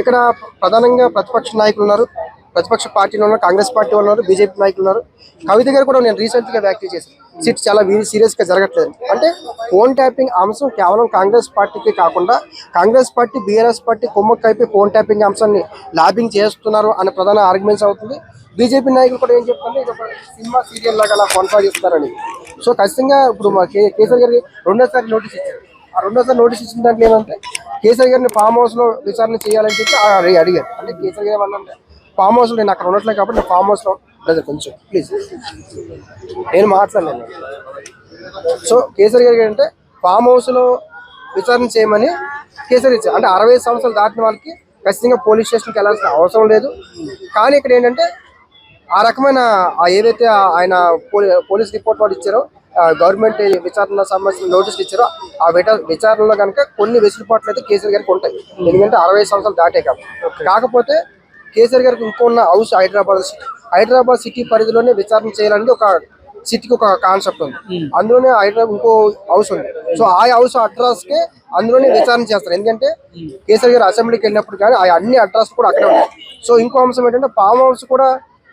ఇక్కడ ప్రధానంగా ప్రతిపక్ష నాయకులు ఉన్నారు. ప్రతిపక్ష పార్టీలు ఉన్నారు కాంగ్రెస్ పార్టీ ఉన్నారు బీజేపీ నాయకులు ఉన్నారు. కవిత గారు కూడా నేను రీసెంట్గా వ్యాఖ్య చేశాను. సిట్ చాలా సీరియస్గా జరగట్లేదు. అంటే ఫోన్ ట్యాపింగ్ అంశం కేవలం కాంగ్రెస్ పార్టీకి కాకుండా కాంగ్రెస్ పార్టీ బీఆర్ఎస్ పార్టీ కొమ్మక్కైపోయి ఫోన్ ట్యాపింగ్ అంశాన్ని లాబింగ్ చేస్తున్నారు అనే ప్రధాన ఆర్గ్యుమెంట్స్ అవుతుంది. బీజేపీ నాయకులు కూడా ఏం చెప్తారంటే ఇది ఒక సినిమా సీరియల్ లాగా అలా కొనసాగిస్తారని. సో ఖచ్చితంగా ఇప్పుడు మా కేసీఆర్ గారికి రెండోసారి నోటీస్ ఇచ్చారు. ఆ రెండోసారి నోటీస్ ఇచ్చిన దాంట్లో ఏమంటే కేసీఆర్ గారిని ఫామ్ హౌస్లో విచారణ చేయాలని చెప్పి అడిగారు. అంటే కేసీఆర్ గారు ఏమన్నా ఫామ్ హౌస్లో నేను అక్కడ ఉండట్లేదు కాబట్టి నేను ఫామ్ హౌస్లో బ్రదర్ కొంచెం ప్లీజ్ నేను మాట్లాడలేను సో కేసీఆర్ గారు అంటే ఫామ్ హౌస్లో విచారణ చేయమని కేసీఆర్ ఇచ్చారు. అంటే అరవై సంవత్సరాలు దాటిన వాళ్ళకి ఖచ్చితంగా పోలీస్ స్టేషన్కి వెళ్ళాల్సిన అవసరం లేదు. కానీ ఇక్కడ ఏంటంటే ఆ రకమైన ఏదైతే ఆయన పోలీ- పోలీస్ రిపోర్ట్ వాళ్ళు ఇచ్చారో గవర్నమెంట్ విచారణ సంబంధించిన నోటీసులు ఇచ్చారో ఆ విట- విచారణలో కనుక కొన్ని వెసులుబాట్లు అయితే కేసీఆర్ గారికి ఉంటాయి. ఎందుకంటే అరవై సంవత్సరాలు దాటే కాబట్టి కాకపోతే కేసీఆర్ గారికి ఇంకో ఉన్న house Hyderabad city. Hyderabad city పరిధిలోనే విచారణ చేయాలనేది ఒక సిటీకి ఒక కాన్సెప్ట్ ఉంది. అందులోనే హైదరాబాద్ ఇంకో హౌస్ ఉంది. సో ఆ హౌస్ అడ్రస్ కే అందులోనే విచారణ చేస్తారు. ఎందుకంటే కేసీఆర్ గారు అసెంబ్లీకి వెళ్ళినప్పుడు కానీ ఆ అన్ని అడ్రస్ కూడా అక్కడే ఉన్నాయి సో ఇంకో అంశం ఏంటంటే ఫామ్ హౌస్ కూడా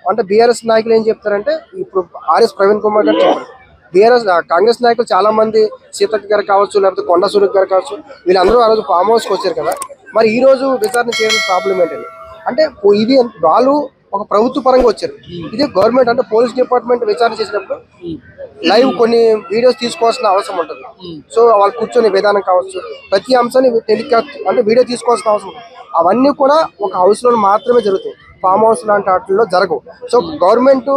అంటే బీఆర్ఎస్ నాయకులు ఏం చెప్తారంటే ఇప్పుడు ఆర్ఎస్ ప్రవీణ్ కుమార్ గారు చెప్పారు. బీఆర్ఎస్ కాంగ్రెస్ నాయకులు చాలా మంది సీతక్క గారు కావచ్చు లేకపోతే కొండ సూర్య గారు కావచ్చు వీళ్ళందరూ ఆ రోజు ఫామ్ హౌస్కి వచ్చారు కదా. మరి ఈ రోజు విచారణ చేయడం ప్రాబ్లం ఏంటండి? అంటే ఇది వాళ్ళు ఒక ప్రభుత్వ పరంగా వచ్చారు. ఇది గవర్నమెంట్ అంటే పోలీస్ డిపార్ట్మెంట్ విచారణ చేసినప్పుడు లైవ్ కొన్ని వీడియోస్ తీసుకోవాల్సిన అవసరం ఉంటుంది. సో వాళ్ళు కూర్చొని విధానం కావచ్చు ప్రతి అంశాన్ని టెలికాస్ట్ అంటే వీడియో తీసుకోవాల్సిన అవసరం ఉంటుంది. అవన్నీ కూడా ఒక హౌస్లో మాత్రమే జరుగుతాయి. ఫామ్ హౌస్ లాంటి వాటిల్లో జరగవు. సో గవర్నమెంట్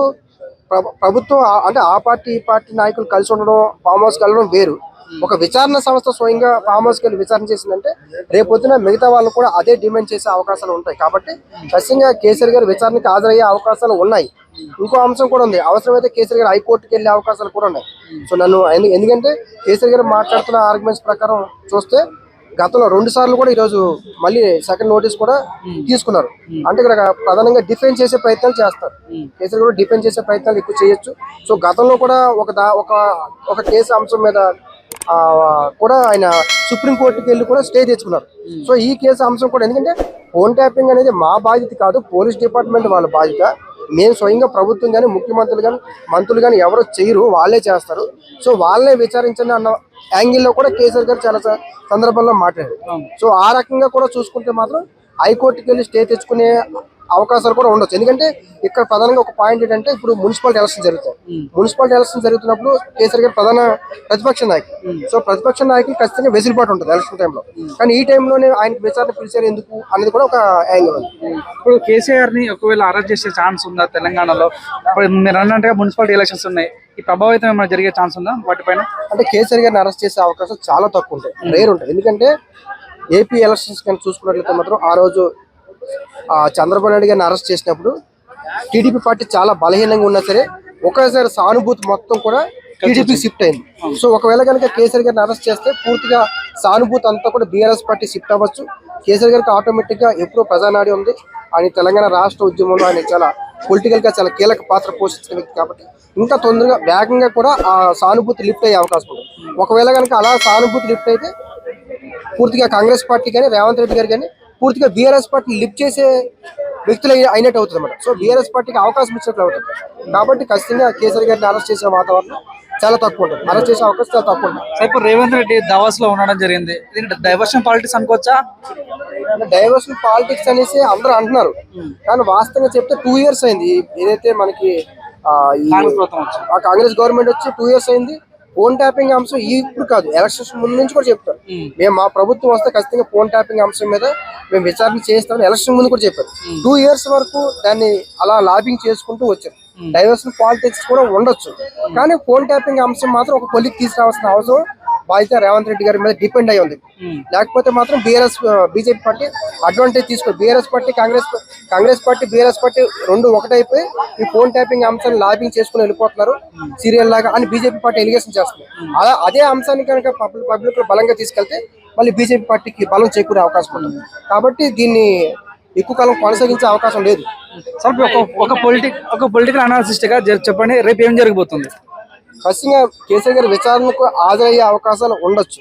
ప్రభుత్వం అంటే ఆ పార్టీ ఈ పార్టీ నాయకులు కలిసి ఉండడం ఫామ్ హౌస్కి వెళ్ళడం వేరు. ఒక విచారణ సంస్థ స్వయంగా ఫామ్ హౌస్కి వెళ్ళి విచారణ చేసిందంటే రేపొద్దున మిగతా వాళ్ళు కూడా అదే డిమాండ్ చేసే అవకాశాలు ఉంటాయి. కాబట్టి ఖచ్చితంగా కేసీఆర్ గారు విచారణకి హాజరయ్యే అవకాశాలు ఉన్నాయి. ఇంకో అంశం కూడా ఉంది. అవసరమైతే కేసీఆర్ గారు హైకోర్టుకి వెళ్ళే అవకాశాలు కూడా ఉన్నాయి. సో నన్ను ఎందుకంటే కేసీఆర్ గారు మాట్లాడుతున్న ఆర్గ్యుమెంట్స్ ప్రకారం చూస్తే గతంలో రెండు సార్లు కూడా ఈరోజు మళ్ళీ సెకండ్ నోటీస్ కూడా తీసుకున్నారు. అంటే ఇక్కడ ప్రధానంగా డిఫెన్స్ చేసే ప్రయత్నాలు చేస్తారు. కేసులు కూడా డిఫెన్స్ చేసే ప్రయత్నాలు ఎక్కువ చేయొచ్చు. సో గతంలో కూడా ఒక దా ఒక ఒక కేసు అంశం మీద కూడా ఆయన సుప్రీం కోర్టుకి వెళ్ళి కూడా స్టే తెచ్చుకున్నారు. సో ఈ కేసు అంశం కూడా ఎందుకంటే ఫోన్ ట్యాపింగ్ అనేది మా బాధ్యత కాదు పోలీస్ డిపార్ట్మెంట్ వాళ్ళ బాధ్యత. మేము స్వయంగా ప్రభుత్వం కానీ ముఖ్యమంత్రులు కానీ మంత్రులు కానీ ఎవరు చేయరు వాళ్ళే చేస్తారు. సో వాళ్ళనే విచారించండి అన్న యాంగిల్లో కూడా కేసీఆర్ గారు చాలా సందర్భాల్లో మాట్లాడారు. సో ఆ రకంగా కూడా చూసుకుంటే మాత్రం హైకోర్టుకి వెళ్ళి స్టే తెచ్చుకునే అవకాశాలు కూడా ఉండొచ్చు. ఎందుకంటే ఇక్కడ ప్రధానంగా ఒక పాయింట్ ఏంటంటే ఇప్పుడు మున్సిపాలిటీ ఎలక్షన్ జరుగుతాయి. మున్సిపాలిటీ ఎలక్షన్ జరుగుతున్నప్పుడు కేసీఆర్ గారు ప్రధాన ప్రతిపక్ష నాయకులు సో ప్రతిపక్ష నాయకులు ఖచ్చితంగా వెసులుబాటు ఉంటుంది ఎలక్షన్ టైంలో. కానీ ఈ టైంలోనే ఆయనకి విచారణ పిలిచారు ఎందుకు అనేది కూడా ఒక యాంగిల్ ఉంది. ఇప్పుడు కేసీఆర్ని ఒకవేళ అరెస్ట్ చేసే ఛాన్స్ ఉందా తెలంగాణలో? ఇప్పుడు మీరు అన్నట్టుగా మున్సిపాలిటీ ఎలక్షన్స్ ఉన్నాయి. ఈ ప్రభావితం ఏమైనా జరిగే ఛాన్స్ ఉందా వాటిపైన? అంటే కేసీఆర్ గారిని అరెస్ట్ చేసే అవకాశం చాలా తక్కువ ఉంటాయి. రేర్ ఉంటాయి. ఎందుకంటే ఏపీ ఎలక్షన్స్ కానీ చూసుకున్నట్లయితే మాత్రం ఆ రోజు చంద్రబాబు నాయుడు గారిని అరెస్ట్ చేసినప్పుడు టీడీపీ పార్టీ చాలా బలహీనంగా ఉన్నా సరే ఒకేసారి సానుభూతి మొత్తం కూడా టీడీపీ షిఫ్ట్ అయింది. సో ఒకవేళ కనుక కేసీఆర్ గారిని అరెస్ట్ చేస్తే పూర్తిగా సానుభూతి అంతా కూడా బీఆర్ఎస్ పార్టీ షిఫ్ట్ అవ్వచ్చు. కేసీఆర్ గారికి ఆటోమేటిక్గా ఎప్పుడో ప్రజానాడి ఉంది. ఆయన తెలంగాణ రాష్ట్ర ఉద్యమంలో ఆయన చాలా పొలిటికల్గా చాలా కీలక పాత్ర పోషించిన వ్యక్తి కాబట్టి ఇంకా తొందరగా వేగంగా కూడా ఆ సానుభూతి లిఫ్ట్ అయ్యే అవకాశం ఉంది. ఒకవేళ కనుక అలా సానుభూతి లిఫ్ట్ అయితే పూర్తిగా కాంగ్రెస్ పార్టీ కానీ రేవంత్ రెడ్డి గారు కానీ పూర్తిగా బీఆర్ఎస్ పార్టీ లిఫ్ట్ చేసే వ్యక్తులు అయి- అయినట్టు అవుతుంది అన్నమాట. సో బీఆర్ఎస్ పార్టీకి అవకాశం ఇచ్చినట్లు అవుతుంది. కాబట్టి ఖచ్చితంగా కేసీఆర్ గారిని అరెస్ట్ చేసే వాతావరణం చాలా తక్కువ ఉంటుంది. అరెస్ట్ చేసే అవకాశం చాలా తక్కువ ఉంటుంది. సో ఇప్పుడు రేవంత్ రెడ్డి దావాస్లో ఉండడం జరిగింది. డైవర్షన్ పాలిటిక్స్ అనుకోవచ్చా? డైవర్షన్ పాలిటిక్స్ అనేసి అందరూ అంటున్నారు. కానీ వాస్తవంగా చెప్తే టూ ఇయర్స్ అయింది. ఏదైతే మనకి కాంగ్రెస్ గవర్నమెంట్ వచ్చి టూ ఇయర్స్ అయింది. ఫోన్ ట్యాపింగ్ అంశం ఇప్పుడు కాదు ఎలక్షన్స్ ముందు నుంచి కూడా చెప్తారు. మేము. మా ప్రభుత్వం వస్తే ఖచ్చితంగా ఫోన్ ట్యాపింగ్ అంశం మీద మేము విచారణ చేస్తామని ఎలక్షన్ ముందు కూడా చెప్పారు. టూ ఇయర్స్ వరకు దాన్ని అలా లాబింగ్ చేసుకుంటూ వచ్చారు. డైవర్షన్ పాలిటిక్స్ కూడా ఉండొచ్చు. కానీ ఫోన్ ట్యాపింగ్ అంశం మాత్రం ఒక కొలిక్ తీసుకురావాల్సిన అవసరం బాధ్యత రేవంత్ రెడ్డి గారి మీద డిపెండ్ అయి ఉంది. లేకపోతే మాత్రం బీఆర్ఎస్ బీజేపీ పార్టీ అడ్వాంటేజ్ తీసుకో BRS party Congress Congress party BRS party రెండు ఒకటైపోయి ఈ ఫోన్ ట్యాపింగ్ అంశాన్ని లాబింగ్ చేసుకుని వెళ్ళిపోతున్నారు. సీరియల్ లాగా అని బీజేపీ పార్టీ ఎలిగేషన్ చేస్తుంది. అలా అదే అంశాన్ని కనుక పబ్లిక్ పబ్లిక్లో బలంగా తీసుకెళ్తే మళ్ళీ బీజేపీ పార్టీకి బలం చేకూరే అవకాశం ఉంటుంది. కాబట్టి దీన్ని ఎక్కువ కాలం కొనసాగించే అవకాశం లేదు. సార్ ఒక ఒక పొలిటిక్ ఒక పొలిటికల్ అనాలిసిస్ట్గా జర చెప్పండి. రేపు ఏం జరగబోతుంది? ఖచ్చితంగా కేసీఆర్ గారి విచారణకు హాజరయ్యే అవకాశాలు ఉండొచ్చు.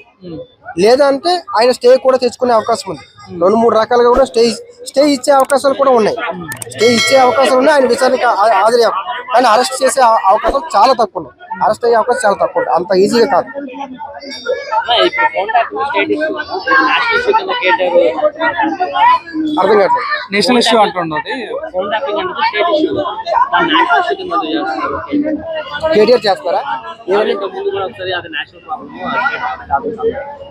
లేదా అంటే ఆయన స్టే కూడా తెచ్చుకునే అవకాశం ఉంది. రెండు మూడు రకాలుగా కూడా స్టే స్టే ఇచ్చే అవకాశాలు కూడా ఉన్నాయి. స్టే ఇచ్చే అవకాశాలు ఉన్నాయి ఆయన విచారణకి హాజరయ్యే కానీ అరెస్ట్ చేసే అవ- అవకాశం చాలా తక్కువ ఉన్నాయి. అరెస్ట్ అయ్యే అవకాశం చాలా తక్కువ అంత ఈజీగా కాదు. ఇప్పుడు phone tapping state issue national issue కింద కేటారు. అర్థం కావట్లేదు. నేషనల్ ఇష్యూ అంటున్నది ఫోన్ ట్యాపింగ్ అనేది స్టేట్ ఇష్యూ దాన్ని నేషనల్ ఇష్యూ కింద చేస్తున్నారు. కేటీఆర్ చేస్తారా? ఏమైనా ఇంతకు ముందు కూడా వస్తుంది అది నేషనల్ ప్రాబ్లమ్ కాదు.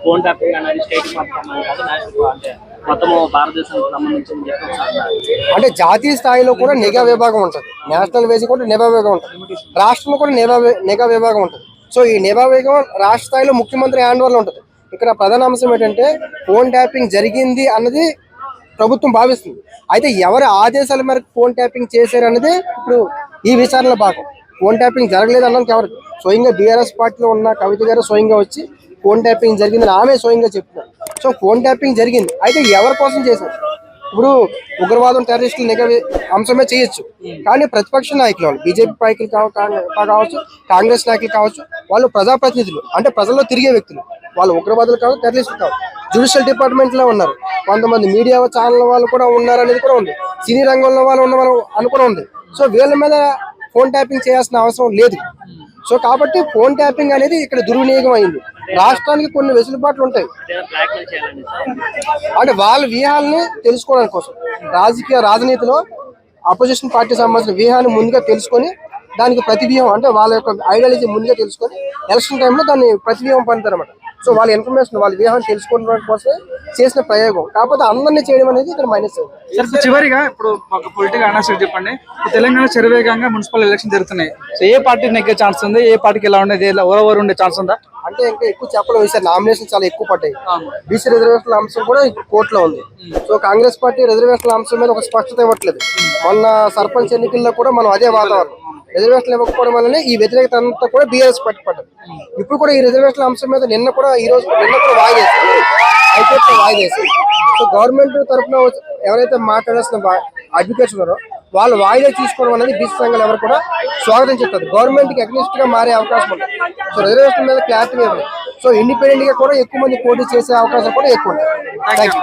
ఫోన్ ట్యాపింగ్ అనేది స్టేట్ మాత్రం కాదు నేషనల్ అంటే మొత్తము భారతదేశానికి సంబంధించింది అంటే జాతీయ స్థాయిలో కూడా నిఘా విభాగం ఉంటుంది. నేషనల్ వేసి కూడా నిఘా విభాగం ఉంటుంది. రాష్ట్రంలో కూడా నిఘా నిఘా విభాగం ఉంటుంది. సో ఈ నిఘా విభాగం రాష్ట్ర స్థాయిలో ముఖ్యమంత్రి హ్యాండ్ ఉంటుంది. ఇక్కడ ప్రధాన అంశం ఏంటంటే ఫోన్ ట్యాపింగ్ జరిగింది అన్నది ప్రభుత్వం భావిస్తుంది. అయితే ఎవరి ఆదేశాల మేరకు ఫోన్ ట్యాపింగ్ చేశారు అన్నది ఇప్పుడు ఈ విచారణలో భాగం. ఫోన్ ట్యాపింగ్ జరగలేదు అన్నందుకు ఎవరు? స్వయంగా బీఆర్ఎస్ పార్టీలో ఉన్న కవిత గారు స్వయంగా వచ్చి ఫోన్ ట్యాపింగ్ జరిగిందని ఆమె స్వయంగా చెప్తున్నారు. సో ఫోన్ ట్యాపింగ్ జరిగింది. అయితే ఎవరి కోసం చేశారు? ఇప్పుడు ఉగ్రవాదం టెర్రరిస్టులు నిఘా అంశమే చేయొచ్చు. కానీ ప్రతిపక్ష నాయకులు వాళ్ళు బీజేపీ నాయకులు కావచ్చు కాంగ్రెస్ నాయకులు కావచ్చు వాళ్ళు ప్రజాప్రతినిధులు అంటే ప్రజల్లో తిరిగే వ్యక్తులు. వాళ్ళు ఉగ్రవాదులు కావచ్చు టెర్రరిస్టులు కావచ్చు. జ్యుడిషియల్ డిపార్ట్మెంట్లో ఉన్నారు. కొంతమంది మీడియా ఛానల్ వాళ్ళు కూడా ఉన్నారు అనేది కూడా ఉంది. సినీ రంగంలో వాళ్ళు ఉన్న వాళ్ళు అనుకుని ఉంది. సో వీళ్ళ మీద ఫోన్ ట్యాపింగ్ చేయాల్సిన అవసరం లేదు. సో కాబట్టి ఫోన్ ట్యాపింగ్ అనేది ఇక్కడ దుర్వినియోగం అయింది. రాష్ట్రానికి కొన్ని వెసులుబాట్లు ఉంటాయి. అంటే వాళ్ళ వ్యూహాలని తెలుసుకోవడానికి కోసం. రాజకీయ రాజనీతిలో అపోజిషన్ పార్టీ సంబంధించిన వ్యూహాన్ని ముందుగా తెలుసుకొని దానికి ప్రతి వ్యూహం అంటే వాళ్ళ యొక్క ఐడియాలజీ ముందుగా తెలుసుకొని ఎలక్షన్ టైంలో దాన్ని ప్రతి వ్యూహం పండుతారు అనమాట సో వాళ్ళ ఇన్ఫర్మేషన్ వాళ్ళ వ్యూహాన్ని తెలుసుకోవడం కోసమే చేసిన ప్రయోగం. కాకపోతే అందరినీ చేయడం అనేది ఇక్కడ మైనస్ సార్ చివరిగా ఇప్పుడు ఒక పొలిటికల్ అనౌన్సర్ చెప్పండి. తెలంగాణ శరవేగంగా మున్సిపల్ ఎలక్షన్ జరుగుతున్నాయి. సో ఏ పార్టీ నెగ్గే ఛాన్స్ ఉంది? ఏ పార్టీకి ఎలా ఉండేది? ఓవర్ ఉండే ఛాన్స్ ఉందా? అంటే ఇంకా ఎక్కువ చెప్పలేము. ఈసారి నామినేషన్ చాలా ఎక్కువ పడ్డాయి. బీసీ రిజర్వేషన్ల అంశం కూడా కోర్టులో ఉంది. సో కాంగ్రెస్ పార్టీ రిజర్వేషన్ల అంశం మీద ఒక స్పష్టత ఇవ్వట్లేదు. మొన్న సర్పంచ్ ఎన్నికల్లో కూడా మనం అదే వాతావరణం. రిజర్వేషన్లు ఇవ్వకపోవడం వల్లనే ఈ వ్యతిరేకత అంతా కూడా బీఆర్ఎస్ పార్టీ పడ్డది ఇప్పుడు కూడా ఈ రిజర్వేషన్ల అంశం మీద నిన్న కూడా ఈ రోజు నిన్న కూడా వాయిదేశారు హైకోర్టులో వాయిదేశారు సో గవర్నమెంట్ తరఫున ఎవరైతే మాట్లాడాల్సిన అడ్వకేట్స్ ఉన్నారో వాళ్ళు వాయిదా తీసుకోవడం అనేది బీసీ సంఘాలు ఎవరు కూడా స్వాగతించట్లేదు గవర్నమెంట్కి అగ్నిస్ట్గా మారే అవకాశం ఉంది. సో రిజర్వేషన్ మీద క్లారిటీ లేదు. సో ఇండిపెండెంట్గా కూడా ఎక్కువ మంది పోటీ చేసే అవకాశం కూడా ఎక్కువ ఉంది. థ్యాంక్